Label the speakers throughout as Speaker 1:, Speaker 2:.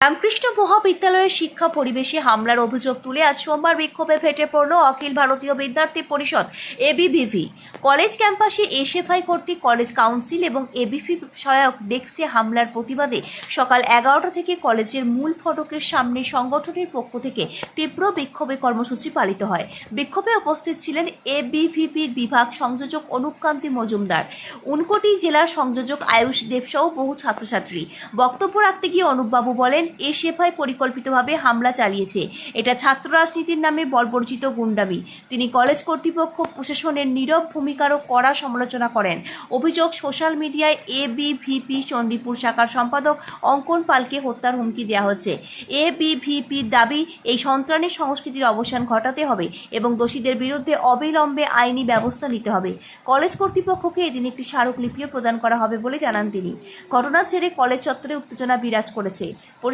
Speaker 1: রামকৃষ্ণ মহাবিদ্যালয়ের শিক্ষা পরিবেশে হামলার অভিযোগ তুলে আজ সোমবার বিক্ষোভে ফেটে পড়ল অখিল ভারতীয় বিদ্যার্থী পরিষদ এবিভিভি কলেজ ক্যাম্পাসে এসএফআই কর্তৃক কলেজ কাউন্সিল এবং এবিভি সহায়ক ডেস্কে হামলার প্রতিবাদে সকাল এগারোটা থেকে কলেজের মূল ফটকের সামনে সংগঠনের পক্ষ থেকে তীব্র বিক্ষোভে কর্মসূচি পালিত হয়। বিক্ষোভে উপস্থিত ছিলেন এবিভিপির বিভাগ সংযোজক অনুপকান্তি মজুমদার, উনকোটি জেলার সংযোজক আয়ুষ দেবসহ বহু ছাত্রছাত্রী। বক্তব্য রাখতে গিয়ে অনুপবাবু বলেন এসএফআই পরিকল্পিতভাবে হামলা চালিয়েছে। এটা ছাত্র রাজনীতির নামে বর্বরচিত গুন্ডামি। তিনি কলেজ কর্তৃপক্ষ, প্রশাসনের নীরব ভূমিকারও কড়া সমালোচনা করেন। অভিযোগ, সোশ্যাল মিডিয়ায় এবিভিপি চণ্ডীপুর শাখার সম্পাদক অঙ্কন পালকে হত্যার হুমকি দেওয়া হচ্ছে। এবিভিপির দাবি, এই সন্ত্রানের সংস্কৃতির অবসান ঘটাতে হবে এবং দোষীদের বিরুদ্ধে অবিলম্বে আইনি ব্যবস্থা নিতে হবে। কলেজ কর্তৃপক্ষকে এদিন একটি স্মারকলিপিও প্রদান করা হবে বলে জানান তিনি। ঘটনার জেরে কলেজ চত্বরে উত্তেজনা বিরাজ করেছে।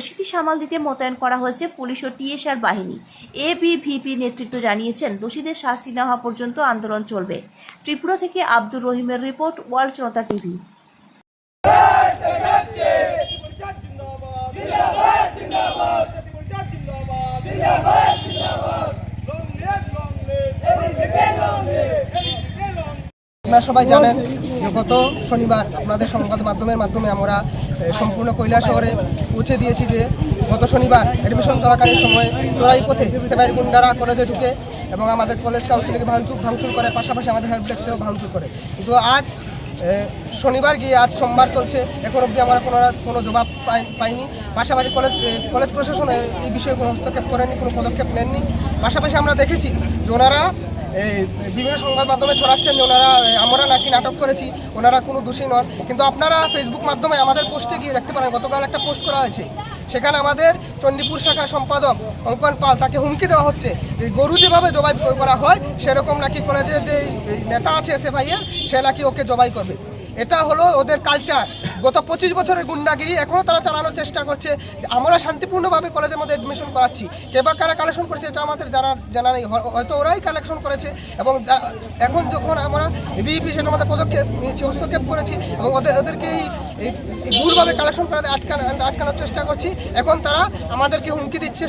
Speaker 1: পরিস্থিতি সামাল দিতে মোতায়েন করা হয়েছে পুলিশ ও টিএসআর বাহিনী। এবিভিপি নেতৃত্ব জানিয়েছেন, দোষীদের শাস্তি না হওয়া পর্যন্ত আন্দোলন চলবে। ত্রিপুরা থেকে আব্দুর রহিমের রিপোর্ট, ওয়ার্ল্ড জনতা টিভি।
Speaker 2: আপনারা সবাই জানেন গত শনিবার আপনাদের সংবাদ মাধ্যমের মাধ্যমে আমরা সম্পূর্ণ কৈলা শহরে পৌঁছে দিয়েছি যে গত শনিবার অ্যাডমিশন চলাকালীন সময় চোরাই পথে সেবাই গুন্ডারা কলেজে ঢুকে এবং আমাদের কলেজ কাউন্সিলকে ভাঙচুর ভাঙচুর করে, পাশাপাশি আমাদের হেল্প ডেস্কেও ভাঙচুর করে। কিন্তু আজ শনিবার গিয়ে আজ সোমবার চলছে, এখন অবধি আমরা কোনো কোনো জবাব পাই- পাইনি। পাশাপাশি কলেজ কলেজ প্রশাসন এই বিষয়ে কোনো হস্তক্ষেপ করেনি, কোনো পদক্ষেপ নেননি। পাশাপাশি আমরা দেখেছি যে ওনারা বিভিন্ন সংবাদ মাধ্যমে ছড়াচ্ছেন যে ওনারা আমরা নাকি নাটক করেছি, ওনারা কোনো দোষী নন। কিন্তু আপনারা ফেসবুক মাধ্যমে আমাদের পোস্টে গিয়ে দেখতে পারেন, গতকাল একটা পোস্ট করা হয়েছে। সেখানে আমাদের চণ্ডীপুর শাখা সম্পাদক অঙ্কন পাল, তাকে হুমকি দেওয়া হচ্ছে। যে গরু যেভাবে জবাই করা হয়, সেরকম নাকি কলেজের যে নেতা আছে এসে ভাইয়ের সে নাকি ওকে জবাই করবে। এটা হলো ওদের কালচার গত পঁচিশ বছরের গুন্ডাগিরি এখনও তারা চালানোর চেষ্টা করছে। যে আমরা শান্তিপূর্ণভাবে কলেজের মধ্যে অ্যাডমিশন করাচ্ছি। কে বা কারা কালেকশন করেছে এটা আমাদের জানা জানা নেই। হয়- হয়তো ওরাই কালেকশন করেছে। এবং এখন যখন আমরা বিইপি সেটার মধ্যে পদক্ষেপ নিয়েছি, হস্তক্ষেপ করেছি, এবং ওদের ওদেরকে এই ভুলভাবে কালেকশন করাতে আটকানো আটকানোর চেষ্টা করছি। এখন তারা আমাদেরকে হুমকি দিচ্ছে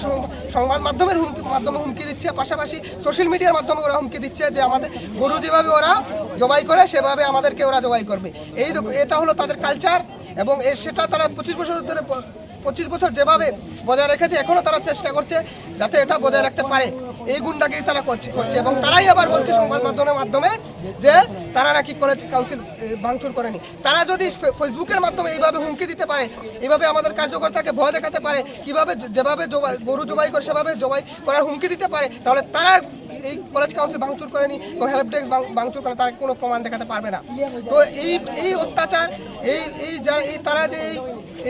Speaker 2: সংবাদ মাধ্যমের হুমকি মাধ্যমে হুমকি দিচ্ছে। পাশাপাশি সোশ্যাল মিডিয়ার মাধ্যমে ওরা হুমকি দিচ্ছে যে আমাদের গরু যেভাবে ওরা জবাই করে, সেভাবে আমাদেরকে ওরা জবাই করবে। এই এটা হলো তাদের কালচার এবং সেটা তারা পঁচিশ বছর ধরে, পঁচিশ বছর যেভাবে বজায় রেখেছে এখনও তারা চেষ্টা করছে যাতে এটা বজায় রাখতে পারে। এই গুন্ডাগিরি তারা করছে করছে। এবং তারাই আবার বলছে সংবাদ মাধ্যমের মাধ্যমে যে তারা নাকি কলেজ কাউন্সিল ভাঙচুর করেনি। তারা যদি ফেসবুকের মাধ্যমে এইভাবে হুমকি দিতে পারে, এইভাবে আমাদের কার্যকর্তাকে ভয় দেখাতে পারে, কীভাবে যেভাবে গরু জবাই করে সেভাবে জবাই করার হুমকি দিতে পারে, তাহলে তারা এই কলেজ কাউন্সিল ভাঙচুর করেনি এবং হেল্প ডেস্ক ভাঙচুর করে তারা কোনো প্রমাণ দেখাতে পারবে না। তো এই এই অত্যাচার, এই এই যারা এই তারা যে এই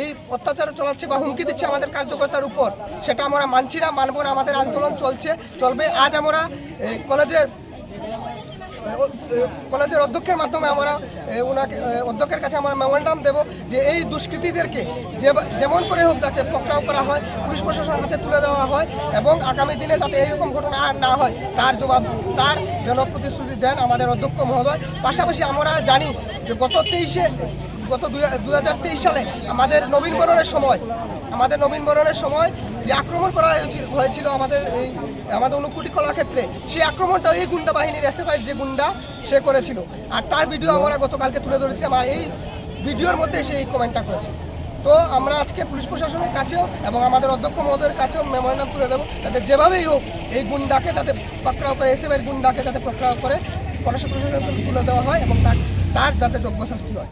Speaker 2: এই অত্যাচার চলাচ্ছে বা হুমকি দিচ্ছে আমাদের কার্যকর্তার উপর, সেটা আমরা মানছি না, মানব না, আমাদের আন্দোলন চলছে চলবে। আজ আমরা কলেজের কলেজের অধ্যক্ষের মাধ্যমে আমরা ওনাকে অধ্যক্ষের কাছে আমরা মেমোরেন্ডাম দেব যে এই দুষ্কৃতীদেরকে যে- যেমন করে হোক যাতে পকড়াও করা হয়, পুলিশ প্রশাসনের হাতে তুলে দেওয়া হয় এবং আগামী দিনে যাতে এইরকম ঘটনা আর না হয়, তার জবাব, তার যেন প্রতিশ্রুতি দেন আমাদের অধ্যক্ষ মহোদয়। পাশাপাশি আমরা জানি যে গত তেইশে, গত দু হাজার তেইশ সালে আমাদের নবীনবরণের সময় আমাদের নবীনবরণের সময় যে আক্রমণ করা হয়েছিল- হয়েছিল আমাদের এই আমাদের অনুকুটি কলাক্ষেত্রে সেই আক্রমণটা এই গুন্ডা বাহিনীর এসএফআই যে গুন্ডা সে করেছিল। আর তার ভিডিও আমরা গতকালকে তুলে ধরেছিলাম আর এই ভিডিওর মধ্যে সে এই কমেন্টটা করেছে। তো আমরা আজকে পুলিশ প্রশাসনের কাছেও এবং আমাদের অধ্যক্ষ মহোদয়ের কাছেও মেমোরেন্ডাম তুলে দেবো যাতে যেভাবেই হোক এই গুন্ডাকে যাতে পাকড়াও করে এসএফআই গুন্ডাকে যাতে পাকড়াও করে প্রশাসন প্রশাসনের তুলে দেওয়া হয় এবং তার তার যাতে যোগ্য শাস্তি হয়।